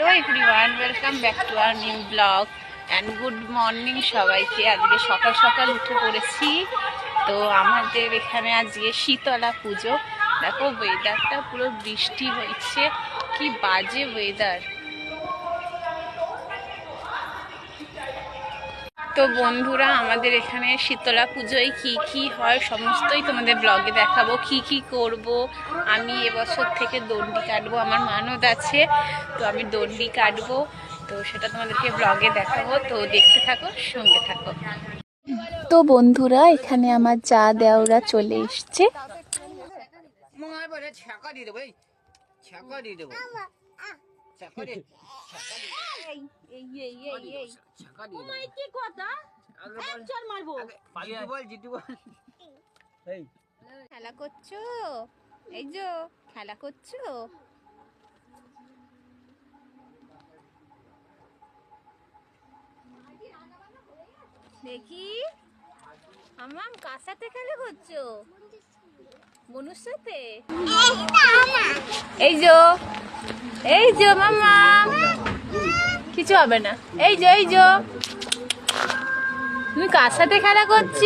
Hello everyone welcome back to our new blog and good morning সবাইকে। আজকে সকাল সকাল উঠে পড়েছি। তো আমাদের এখানে আজকে শীতলা পুজো। দেখো ওয়েদারটা পুরো বৃষ্টি হয়েছে। কি বাজে ওয়েদার তো বন্ধুরা আমাদের এখানে শীতলা পুজোয় কি কি হয় সমস্তই তোমাদের ব্লগে দেখাবো। কি কি করব আমি এবছর থেকে দণ্ডি কাটবো আমার মানদ আছে তো আমি দণ্ডি কাটবো। তো সেটা তোমাদেরকে ব্লগে দেখাবো। তো দেখতে থাকো সঙ্গে থাকো। তো বন্ধুরা এখানে আমার চা দেওরা চলে এসছে। ছাকা দিয়ে দেবো ছাকা দিয়ে দেবো। কি কথা? আগে বল। চল মারবো। বল জিতু বল। এই। খেলা করছ? এই যে খেলা করছ? দেখি আমার কার সাথে খেলা করছ? বনুর সাথে? এই যো এই যো, মামা। কিছু হবে না। এই যে, এই যো। তুমি কার সাথে খেলা করছ?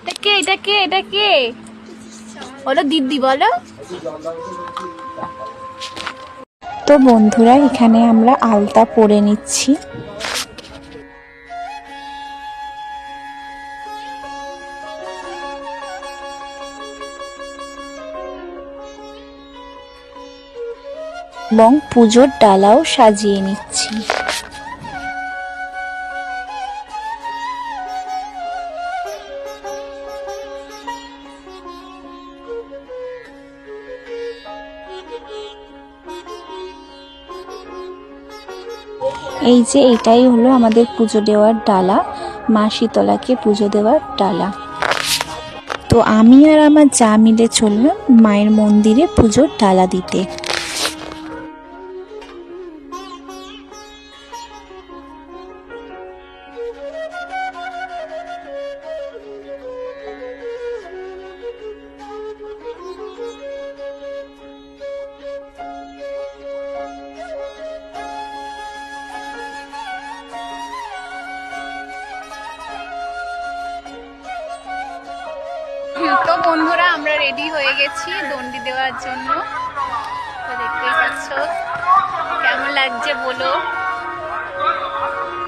এটা কে এটা কে এটা কে? বলো দিদি, বলো। তো বন্ধুরা, এখানে আমরা আলতা পরে নিচ্ছি। এবং পুজোর ডালাও সাজিয়ে নিচ্ছি। এই যে এটাই হলো আমাদের পুজো দেওয়ার ডালা, মা শীতলাকে পুজো দেওয়ার ডালা। তো আমি আর আমার যা মিলে চললাম মায়ের মন্দিরে পুজোর ডালা দিতে। তো বন্ধুরা, আমরা রেডি হয়ে গেছি দণ্ডি দেওয়ার জন্য। কেমন লাগছে বলো?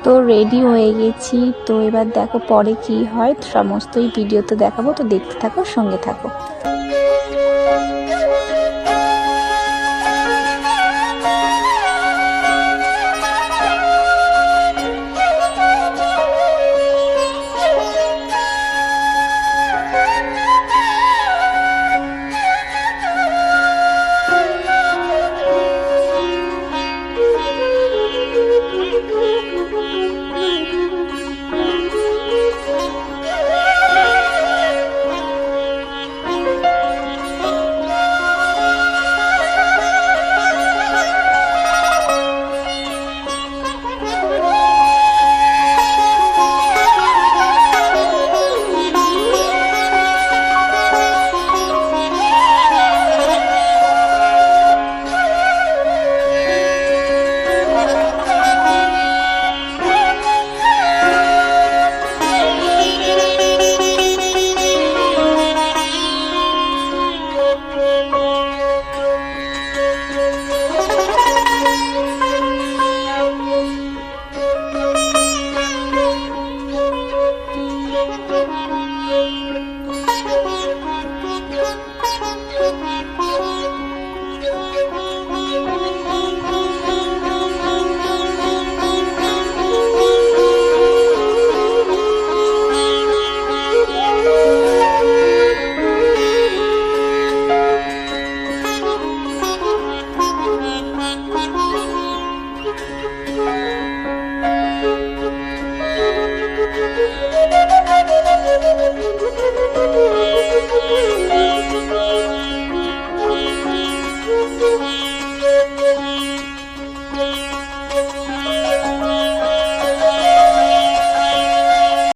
তো রেডি হয়ে গেছি। তো এবার দেখো পরে কি হয়। সমস্তই ভিডিও তো দেখাবো। তো দেখতে থাকো, সঙ্গে থাকো।